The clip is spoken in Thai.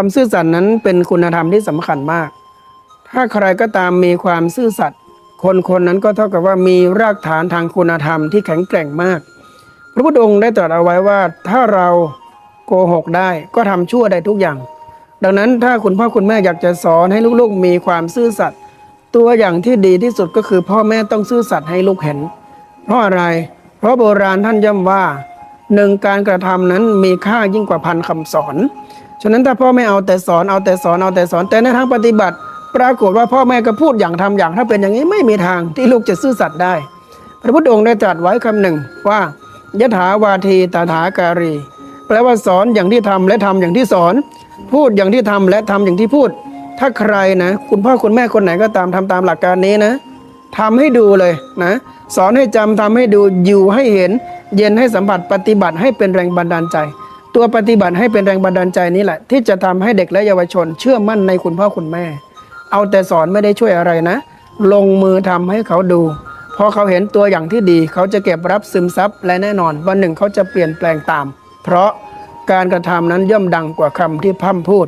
ความซื่อสัตย์นั้นเป็นคุณธรรมที่สำคัญมาก ถ้าใครก็ตามมีความซื่อสัตย์คนคนนั้นก็เท่ากับว่ามีรากฐานทางคุณธรรมที่แข็งแกร่งมาก พระพุทธองค์ได้ตรัสเอาไว้ว่าถ้าเราโกหกได้ก็ทำชั่วได้ทุกอย่าง ดังนั้นถ้าคุณพ่อคุณแม่อยากจะสอนให้ลูกๆ มีความซื่อสัตย์ตัวอย่างที่ดีที่สุดก็คือพ่อแม่ต้องซื่อสัตย์ให้ลูกเห็น เพราะอะไร เพราะโบราณท่านย่ำว่า หนึ่งการกระทำนั้นมีค่ายิ่งกว่าพันคำสอน ฉะนั้นถ้าพ่อไม่เอาแต่สอนเอาแต่สอนเอาแต่สอนแต่ในทางปฏิบัติ ปรากฏว่าพ่อแม่ก็พูดอย่างทำอย่าง ถ้าเป็นอย่างนี้ไม่มีทางที่ลูกจะซื่อสัตย์ได้ พระพุทธองค์ได้ตรัสไว้คำหนึ่งว่ายถาวาทีตถาการี แปลว่าสอนอย่างที่ทำและทำอย่างที่สอน พูดอย่างที่ทำและทำอย่างที่พูด ถ้าใครนะ คุณพ่อคุณแม่คนไหนก็ตามทำตามหลักการนี้นะ ทำให้ดูเลยนะสอนให้จำทำให้ดูอยู่ให้เห็น เย็นให้สัมผัสปฏิบัติให้เป็นแรงบันดาลใจ ตัวปฏิบัติให้เป็นแรงบันดาลใจนี้แหละ ที่จะทำให้เด็กและเยาวชน เชื่อมั่นในคุณพ่อคุณแม่ เอาแต่สอนไม่ได้ช่วยอะไรนะ ลงมือทำให้เขาดูพอเขาเห็นตัวอย่างที่ดี เขาจะเก็บรับซึมซับและแน่นอน วันหนึ่งเขาจะเปลี่ยนแปลงตาม เพราะการกระทำนั้นย่อมดังกว่าคำที่พร่ำพูด